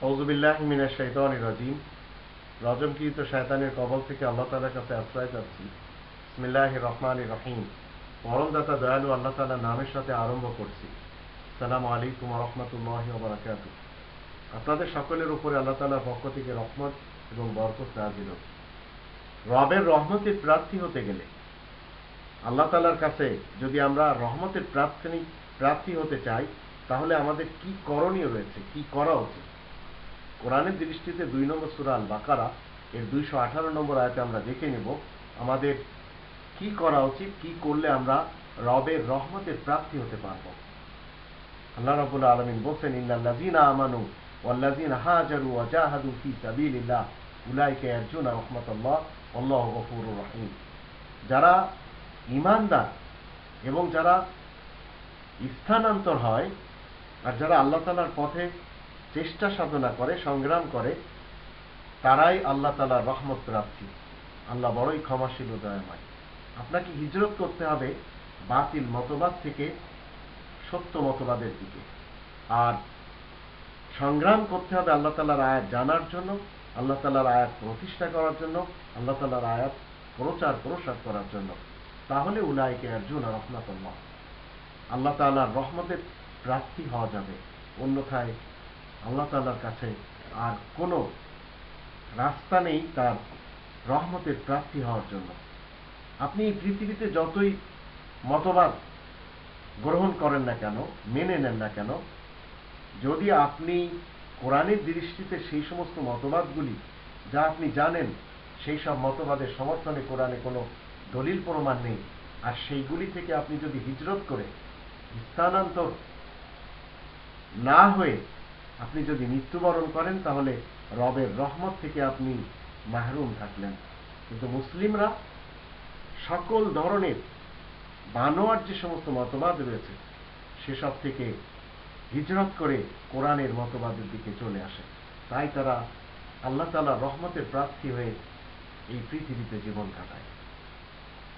ফৌজুবিল্লাহ মিনা শৈতান রাজিম। রজমকৃত শয়তানের কবল থেকে আল্লাহ তালার কাছে আশ্রয় চাচ্ছি। ইসমিল্লাহ রহমান রহিম। পরমদাতা দয়ালু আল্লাহ তালার নামের সাথে আরম্ভ করছি। সালাম আলাইকুম রহমতুল্লাহ বারাকাত আপনাদের সকলের উপরে আল্লাহ তালার পক্ষ থেকে রহমত এবং বরকত নাজিল। রবের রহমতের প্রার্থী হতে গেলে আল্লাহ তালার কাছে যদি আমরা রহমতের প্রার্থনী প্রার্থী হতে চাই, তাহলে আমাদের কি করণীয় রয়েছে, কি করা উচিত? কোরআনের দৃষ্টিতে দুই নম্বর সুরাল বাকারা এর দুইশো আঠারো নম্বর আয়তে আমরা দেখে নেব আমাদের কি করা উচিত, কি করলে আমরা রবের রহমতের প্রার্থী হতে পারব। আল্লাহ রাবুল আলমিন বলছেন ইন্নাল্লাযীনা আমানু যারা ইমানদার এবং যারা স্থানান্তর হয়, আর যারা আল্লাহ তালার পথে চেষ্টা সাধনা করে, সংগ্রাম করে, তারাই আল্লাহ তালার রহমত প্রার্থী আল্লাহ বড়ই ক্ষমাশীল দয়াময়। আপনাকে হিজরত করতে হবে বাতিল মতবাদ থেকে, সত্য মতবাদের দিকে। আর সংগ্রাম করতে হবে আল্লাহ তালার আয়াত জানার জন্য, আল্লাহ তালার আয়াত প্রতিষ্ঠা করার জন্য, আল্লাহ তালার আয়াত প্রচার প্রসার করার জন্য। তাহলে উলাইকে অর্জুন রহমতুল্লাহ। আল্লাহ তালার রহমতের প্রাপ্তি হওয়া যাবে। অন্যথায় আল্লাহ তালার কাছে আর কোনো রাস্তা নেই তার রহমতের প্রাপ্তি হওয়ার জন্য। আপনি এই পৃথিবীতে যতই মতবাদ গ্রহণ করেন না কেন, মেনে নেন না কেন, যদি আপনি কোরআনের দৃষ্টিতে সেই সমস্ত মতবাদগুলি যা আপনি জানেন, সেই সব মতবাদের সমর্থনে কোরআনে কোনো দলিল প্রমাণ নেই, আর সেইগুলি থেকে আপনি যদি হিজরত করে স্থানান্তর না হয়ে আপনি যদি মৃত্যুবরণ করেন, তাহলে রবের রহমত থেকে আপনি মাহরুম থাকলেন। কিন্তু মুসলিমরা সকল ধরনের বানোয়ার যে সমস্ত মতবাদ রয়েছে, সেসব থেকে হিজরত করে কোরআনের মতবাদের দিকে চলে আসে। তাই তারা আল্লাহ তালা রহমতের প্রার্থী হয়ে এই পৃথিবীতে জীবন কাটায়।